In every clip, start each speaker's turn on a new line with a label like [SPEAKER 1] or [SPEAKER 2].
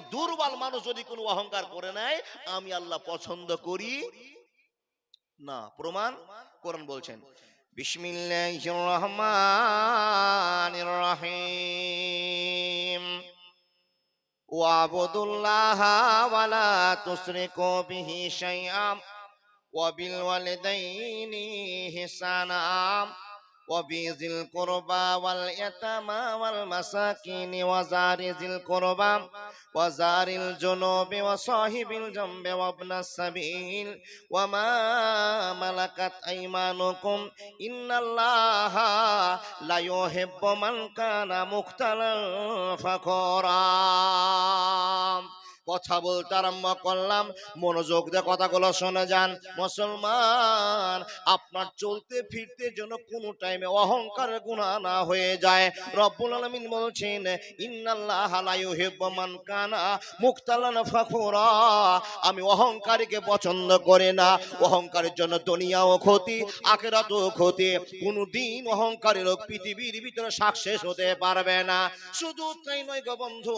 [SPEAKER 1] দুর্বল মানুষ যদি কোনো অহংকার করে নেয়, আমি আল্লাহ পছন্দ করি। না, প্রমাণ কোরআন বলছেন, বিসমিল্লাহির وبذي القربى واليتامى والمساكين وزار ذي القربى وزار الجنوب وصاحب الجنب وابن السبيل وما ملكت أيمانكم إن الله لا يحب من كان مختلا فخورا কথা বলতে আরম্ভ করলাম। মনোযোগ দিয়ে কথাগুলো শুনে যান। মুসলমান, আপনার চলতে ফিরতে যেন কোনো টাইমে অহংকারের গুণা না হয়ে যায়। রব্বুল আলামিন বলছেন, ইন্নাল্লাহ মান কানা মুখতালান ফাখুরা আমি অহংকারীকে পছন্দ করি না। অহংকারের জন্য দুনিয়াও ক্ষতি, আখেরাতও ক্ষতি। কোনদিন অহংকারী লোক পৃথিবীর ভিতরে সাকসেস হতে পারবে না। শুধু তাই নয় গো বন্ধু,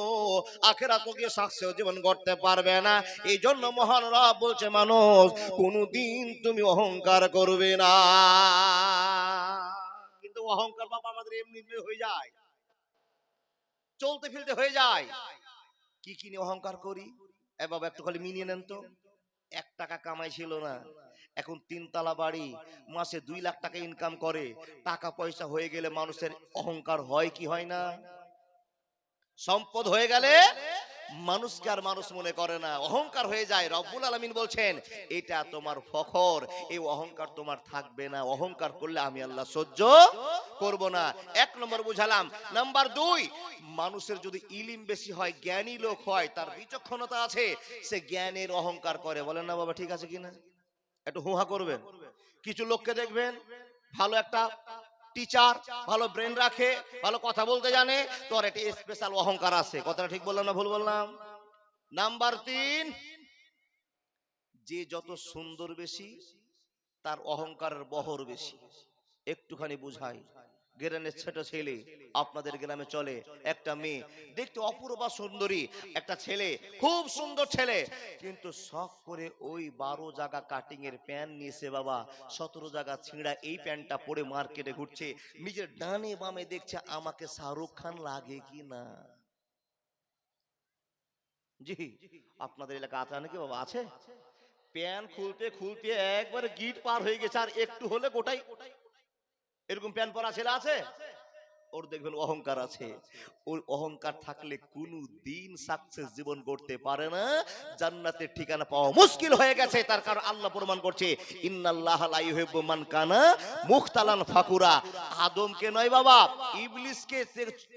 [SPEAKER 1] আখেরাতও গিয়ে সাকসেস জীবন করতে পারবে না। এই জন্য মহান রব বলছে, মানুষ, কোনদিন তুমি অহংকার করবে না। কিন্তু অহংকার বাবা আমাদের এমনি হয়ে যায়। চলতে ফিরতে হয়ে যায়। কি কি নিয়ে অহংকার করি? এ বাবা, একটু খালি মিনিয়ে নেন তো। এক টাকা কামাই ছিল না। এখন তিনতলা বাড়ি, মাসে দুই লাখ টাকা ইনকাম করে। টাকা পয়সা হয়ে গেলে মানুষের অহংকার হয় কি হয় না? সম্পদ হয়ে গেলে মানুষকে আর মানুষ মনে করে না। অহংকার হয়ে যায়। রব্বুল আলামিন বলছেন, এটা তোমার ফখর। এই অহংকার তোমার থাকবে না। অহংকার করলে আমি আল্লাহ সহ্য করব না। এক নম্বর বুঝালাম। নাম্বার দুই, মানুষের যদি ইলিম বেশি হয়, জ্ঞানী লোক হয়, তার বিচক্ষণতা আছে, সে জ্ঞানের অহংকার করে। বলেন না বাবা, ঠিক আছে কিনা? একটু হুহা করবেন। কিছু লোককে দেখবেন, ভালো একটা টিচার, ভালো ব্রেন রাখে, ভালো কথা বলতে জানে তোর একটা স্পেশাল অহংকার আছে। কথাটা ঠিক বললাম না ভুল বললাম? নাম্বার তিন, যে যত সুন্দর বেশি, তার অহংকারের বহর বেশি। একটুখানি বুঝাই। গ্রামের ছোট ছেলে আপনাদের গ্রামে চলে, একটা মেয়ে। দেখতে অপূর্বা সুন্দরী, একটা ছেলে, খুব সুন্দর ছেলে। কিন্তু শখ করে ওই বারো জায়গা কাটিং এর প্যান্ট নিয়েছে বাবা। সতেরো জায়গা ছিঁড়া এই প্যান্টটা পরে মার্কেটে ঘুরছে। নিজের ডানে বামে দেখছে আমাকে শাহরুখ খান লাগে কি না। জি, আপনাদের এলাকা আছে নাকি বাবা? আছে? প্যান্ট খুলতে খুলতে একবারে গিট পার হয়ে গেছে, আর একটু হলে গোটাই গোটাই এরকম প্যান্ট পরা ছেলে আছে? ওর দেখবেন অহংকার আছে। ওর অহংকার থাকলে কোনো দিন সাকসেস জীবন করতে পারে না। জান্নাতের ঠিকানা পাওয়া মুশকিল হয়ে গেছে, তার কারণ আল্লাহ প্রমাণ করছে, ইন্নাল্লাহ মান কানা মুখতালান ফাকুরা। আদমকে নয় বাবা ইবলিসকে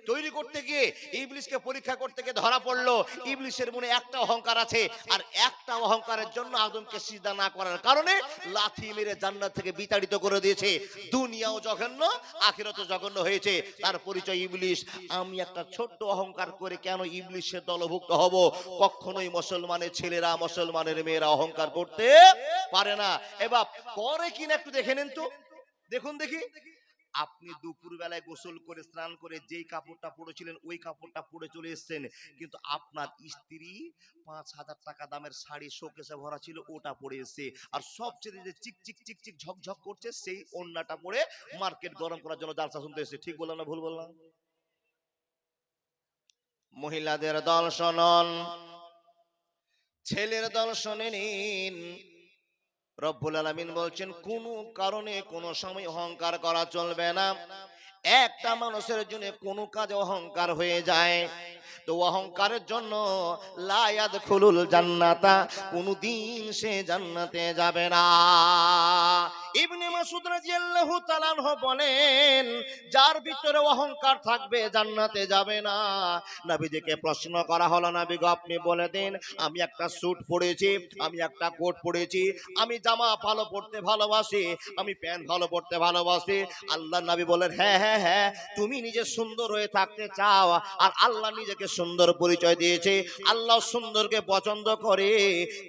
[SPEAKER 1] তৈরি করতে গিয়ে ইবলিসকে পরীক্ষা করতে গিয়ে ধরা পড়ল। ইবলিসের মনে একটা অহংকার আছে, আর একটা অহংকারের জন্য আদমকে সিজদা না করার কারণে লাথি মেরে জান্নাত থেকে বিতাড়িত করে দিয়েছে। দুনিয়াও জঘন্য, আখিরাতও জঘন্য হয়েছে। তার পরিচয় ইবলিশ। আমি একটা ছোট্ট অহংকার করে কেন ইবলিশের দলভুক্ত হব? কখনোই মুসলমানের ছেলেরা, মুসলমানের মেয়েরা অহংকার করতে পারে না। এবার পরে কিনা একটু দেখে নিন তো। দেখুন দেখি। আপনি দুপুর বেলায় গোসল করে স্নান করে যেই কাপড়টা পরেছিলেন, ওই কাপড়টা পরে চলে এসেছেন। কিন্তু আপনার স্ত্রী পাঁচ হাজার টাকা দামের শাড়ি শোকেসে ভরা ছিল, ওটা পরে এসে আর সবচেয়ে যে চিক চিক চিক চিক ঝকঝক করছে, সেই ওন্নাটা পরে মার্কেট গরম করার জন্য জালসা শুনতে এসে ঠিক বললাম না ভুল বললাম? মহিলাদের দল শোনন, ছেলের দল শোনে নিন রব্বুল আলমিন বলছেন, কোন কারণে কোনো সময় অহংকার করা চলবে না। একটা মানুষের জন্য কোনো কাজে অহংকার হয়ে যায়। তো অহংকারের জন্য লায়াদ খুলুল জান্নাতা, কোনদিন সে জান্নাতে যাবে না। ইবনে মাসুদ রাদিয়াল্লাহু তাআলা বলেন, যার ভিতরে অহংকার থাকবে, জান্নাতে যাবে না। নবীজিকে প্রশ্ন করা হলো, নবী গো, আপনি বলে দিন, আমি একটা স্যুট পরেছি, আমি একটা কোট পরেছি, আমি জামা ভালো পড়তে ভালোবাসি, আমি প্যান্ট ভালো পড়তে ভালোবাসি। আল্লাহ নবী বলেন হ্যাঁ হ্যাঁ হ্যাঁ তুমি নিজে সুন্দর হয়ে থাকতে চাও, আর আল্লাহ নিজেকে সুন্দর পরিচয় দিয়েছে। আল্লাহ সুন্দরকে পছন্দ করে।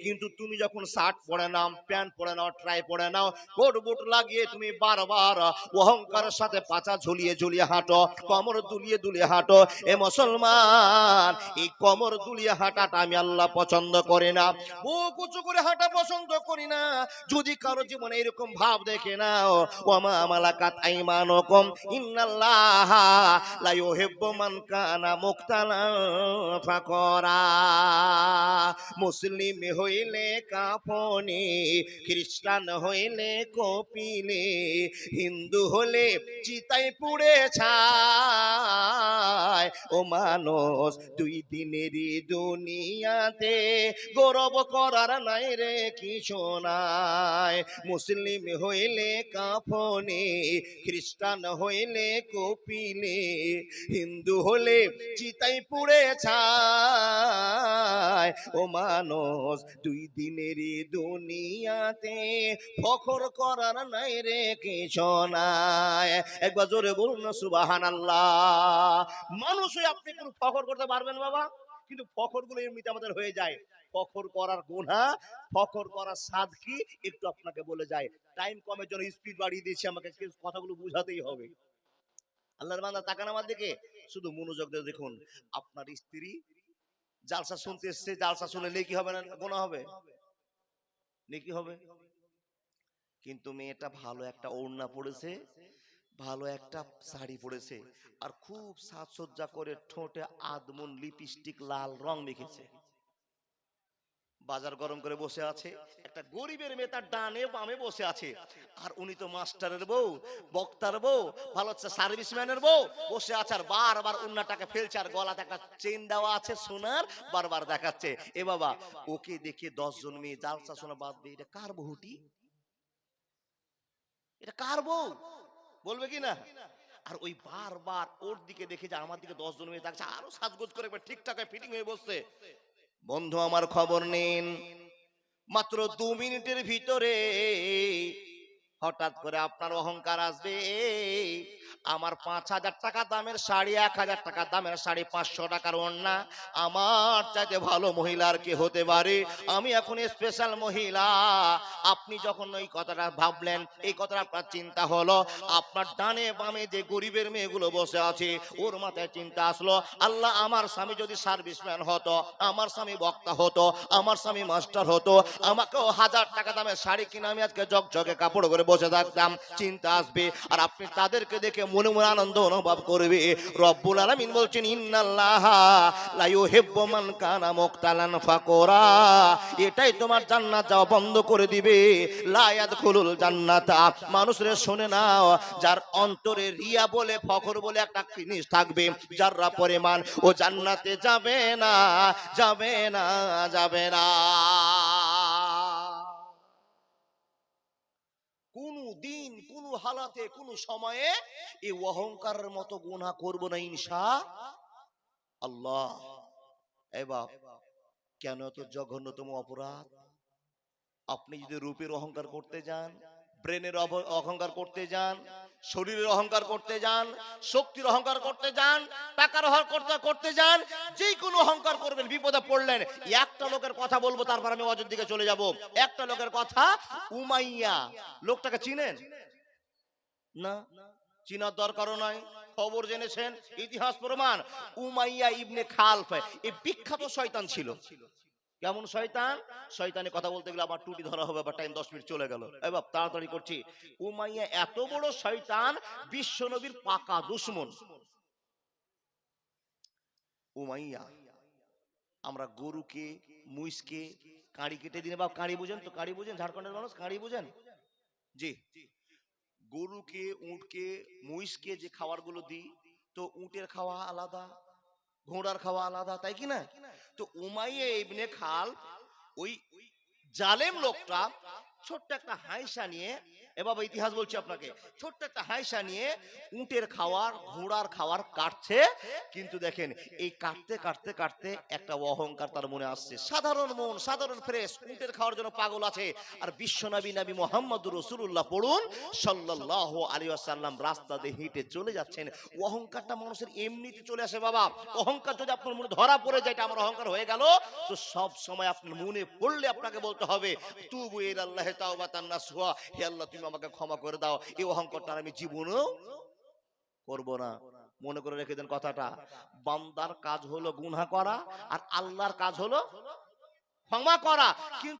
[SPEAKER 1] কিন্তু তুমি যখন শার্ট পরে নাও, প্যান্ট পরে নাও, ট্রাই পরে নাও, কোট বুট লাগিয়ে তুমি বারবার অহংকারের সাথে পাছা ঝুলিয়ে ঝুলিয়ে হাঁটো, কমর দুলিয়ে দুলিয়ে হাঁটো। এ মুসলমান, এই কমর দুলিয়ে হাঁটাটা আমি আল্লাহ পছন্দ করি না। ও কুচু করে হাঁটা পছন্দ করি না। যদি কারও জীবনে এরকম ভাব দেখে নাও, ওমা মালাকাত আইমানুকুম, ইন্নাল্লাহ লা ইউহিব্বু মান কানা মুক্তালান ফাকরা। মুসলিম হইলে কাফনে খ্রিস্টান হইলে কপিলে, হিন্দু হলে চিতাই পুড়ে ছায় ও মানুষ, দুই দিনেরই দুনিয়াতে গৌরব করার নাই রে কিছু নাই। মুসলিম হইলে কাফনে খ্রিস্টান হইলে কপিলে, হিন্দু হলে চিতাই পুড়ে ছায়। ও মানুষ, দুই দিনেরই দুনিয়াতে ফখর করার নাই রে কিছু নাই। একবার জোরে বলুন না সুবাহান আল্লাহ মানুষ আপনি কোনো ফখর করতে পারবেন বাবা। কিন্তু ফখরগুলো এমনিতে আমাদের হয়ে যায়। ফখর করার গুণা, ফখর করার স্বাদ কি? একটু আপনাকে বলে যায় টাইম কমের জন্য স্পিড বাড়িয়ে দিয়েছি, আমাকে কথাগুলো বুঝাতেই হবে। আল্লাহর বান্দা তাকান আমার দিকে। শুধু মনোযোগ দিয়ে দেখুন, আপনার স্ত্রী জালসা শুনতে এসছে, জালসা শুনে নেকি হবে না, গোনা হবে? নেকি হবে? কিন্তু মেয়েটা ভালো একটা ওড়না পড়েছে ভালো একটা শাড়ি পরেছে আর খুব সাজসজ্জা করে ঠোঁটে আদমন লিপস্টিক লাল রং মেখেছে। বাজার গরম করে বসে আছে। একটা গরিবের মেয়ে তার ডানে বামে বসে আছে। আর উনি তো মাস্টারের বউ, বক্তার বউ, ভালো হচ্ছে সার্ভিসম্যানের বউ। বসে আছে আর বারবার উন্নাটাকে ফেলছে আর গলাতে একটা চেন দেওয়া আছে সোনার, বারবার দেখাচ্ছে। এ বাবা, ওকে দেখে দশ জন মেয়ে জালসা শোনা বাদ দিয়ে, এটা কার বহুটি এটা কার বউ? বলবে কি না? আর ওই বারবার ওর দিকে দেখে যে আমার দিকে দশজন মেয়ে থাকছে, আরও সাজগোজ করে ঠিকঠাক ফিটিং হয়ে বসছে। বন্ধু আমার খবর নিন। মাত্র দু মিনিটের ভিতরে হঠাৎ করে আপনার অহংকার আসবে। আমার পাঁচ হাজার টাকা দামের শাড়ি, এক হাজার টাকা দামের শাড়ি পাঁচশো টাকার ওড়না। আমার চাইতে ভালো মহিলার কি হতে পারে? আমি এখন স্পেশাল মহিলা। আপনি যখন ওই কথাটা ভাবলেন, এই কথাটা আপনার চিন্তা হলো। আপনার ডানে বামে যে গরিবের মেয়েগুলো বসে আছে, ওর মাথায় চিন্তা আসলো, আল্লাহ, আমার স্বামী যদি সার্ভিসম্যান হতো, আমার স্বামী বক্তা হতো, আমার স্বামী মাস্টার হতো, আমাকেও হাজার টাকা দামের শাড়ি কিনে আমি আজকে জগজগে কাপড় করে বসে থাকতাম চিন্তা আসবে। আর আপনি তাদেরকে দেখে মনে মনে আনন্দ অনুভব করবে। রব্বুল আলামিন বলছেন, ইন্নাল্লাহ লা ইউহিব্বু মান কানা মুক্তালান ফাকরা। এটাই তোমার জান্নাত যাওয়া বন্ধ করে দিবে। লা ইয়াদখুলুল জান্নাতা। মানুষরে শুনে নাও যার অন্তরে রিয়া বলে, ফখর বলে একটা জিনিস থাকবে, যাররা পরিমাণ, ও জান্নাতে যাবে না যাবে না যাবে না। কোন দিন, কোন হালাতে, কোনো সময়ে এই অহংকারের মতো গুণা করব না ইনশা আল্লাহ। এবার কেন এত জঘন্যতম অপরাধ? আপনি যদি রূপের অহংকার করতে যান ব্রেনের অহংকার করতে যান, শরীরের অহংকার করতে যান, শক্তির অহংকার করতে যান, টাকার অহংকার করতে যান যে কোনো অহংকার করবেন, বিপদে পড়লেন। একটা লোকের কথা বলব, তারপর আমি অযোধ্যা দিকে চলে যাব। একটা লোকের কথা, উমাইয়া, লোকটাকে চিনেন? না, চিনার দরকারও নয় খবর জেনেছেন, ইতিহাস প্রমাণ। উমাইয়া ইবনে খালফ, এই বিখ্যাত শয়তান ছিল। কেমন শয়তান? শয়তানের কথা বলতে গেলে আমার টুটি ধরা হবে বা টাইম দশ মিনিট চলে গেল। এবার তাড়াতাড়ি করছি। উমাইয়া এত বড় শয়তান, বিশ্ব নবীর পাকা দুশ্মন। উমাইয়া, আমরা গরুকে মুইসকে কাঁড়ি কেটে দিনে। বা কাঁড়ি বুঝেন তো? কাঁড়ি বুঝেন? ঝাড়খণ্ডের মানুষ কাঁড়ি বুঝেন? জি। গরুকে, উটকে, মহিষকে যে খাবারগুলো দিই, তো উটের খাওয়া আলাদা ঘোড়ার খাওয়া আলাদা, তাই কি না? তো উমাইয়া ইবনে খাল ওই জালেম লোকটা ছোট্ট একটা হাইসা নিয়ে এ বাবা ইতিহাস বলছি আপনাকে। ছোট্ট একটা হাইসা নিয়ে উটের খাওয়ার, ঘোড়ার খাওয়ার কাটছে। কিন্তু দেখেন, এই কাটতে কাটতে কাটতে একটা অহংকার তার মনে আসছে। সাধারণ মন, সাধারণ ফ্রেশ উটের খাওয়ার জন্য পাগল আছে। আর বিশ্বনবী নবী মোহাম্মদ রসুল্লাহ পড়ুন সাল্লাহ আলী আসাল্লাম রাস্তা দিয়ে হেঁটে চলে যাচ্ছেন। অহংকারটা মানুষের এমনিতে চলে আসে বাবা। অহংকার যদি আপনার মনে ধরা পড়ে যায়, এটা আমার অহংকার হয়ে গেল। তো সব সময় আপনার মনে পড়লে আপনাকে বলতে হবে, তুবু এর আল্লাহ তাওবাতান নাসুহা হে আল্লাহ, তুমি আমাকে ক্ষমা করে দাও। এই অহংকারটা আমি জীবনেও করব না। মনে করে রেখে দেন কথাটা। বান্দার কাজ হলো গুনা করা আর আল্লাহর কাজ হলো ক্ষমা করা। কিন্তু